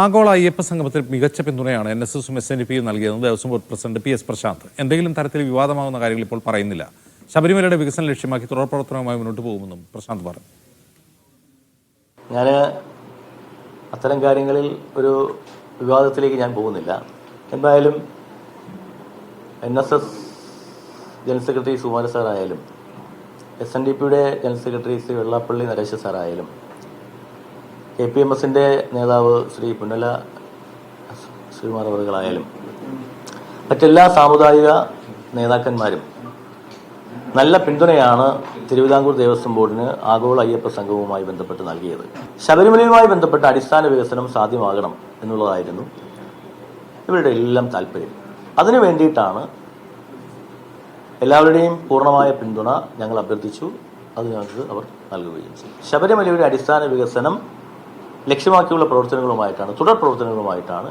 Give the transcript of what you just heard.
ആഗോള അയ്യപ്പ സംഗമത്തിൽ മികച്ച പിന്തുണയാണ് എൻ എസ് എസും എസ് എൻ ഡി പിയും നൽകിയതെന്ന് Devaswom board president P S Prashanth. എന്തെങ്കിലും തരത്തിൽ വിവാദമാകുന്ന കാര്യങ്ങൾ ഇപ്പോൾ പറയുന്നില്ല. ശബരിമലയുടെ വികസനം ലക്ഷ്യമാക്കി തുടർ പ്രവർത്തനവുമായി മുന്നോട്ട് പോകുമെന്നും പ്രശാന്ത് പറഞ്ഞു. ഞാൻ അത്തരം കാര്യങ്ങളിൽ ഒരു വിവാദത്തിലേക്ക് ഞാൻ പോകുന്നില്ല. എന്തായാലും N S S general secretary Sumara സാറായാലും എസ് എൻ ഡി പിയുടെ ജനറൽ സെക്രട്ടറി ശ്രീ വെള്ളാപ്പള്ളി നരേശ സാറായാലും കെ പി എം എസിന്റെ നേതാവ് ശ്രീ പുന്നല ശ്രീമാർ അവറുകളായാലും മറ്റെല്ലാ സാമുദായിക നേതാക്കന്മാരും നല്ല പിന്തുണയാണ് തിരുവിതാംകൂർ ദേവസ്വം ബോർഡിന് ആഗോള അയ്യപ്പ സംഘവുമായി ബന്ധപ്പെട്ട് നൽകിയത്. ശബരിമലയുമായി ബന്ധപ്പെട്ട അടിസ്ഥാന വികസനം സാധ്യമാകണം എന്നുള്ളതായിരുന്നു ഇവരുടെ എല്ലാം താല്പര്യം. അതിനു വേണ്ടിയിട്ടാണ് എല്ലാവരുടെയും പൂർണമായ പിന്തുണ ഞങ്ങൾ അഭ്യർത്ഥിച്ചു. അത് ഞങ്ങൾക്ക് അവർ നൽകുകയും ചെയ്തു. ശബരിമലയുടെ അടിസ്ഥാന വികസനം ലക്ഷ്യമാക്കിയുള്ള പ്രവർത്തനങ്ങളുമായിട്ടാണ് തുടർ പ്രവർത്തനങ്ങളുമായിട്ടാണ്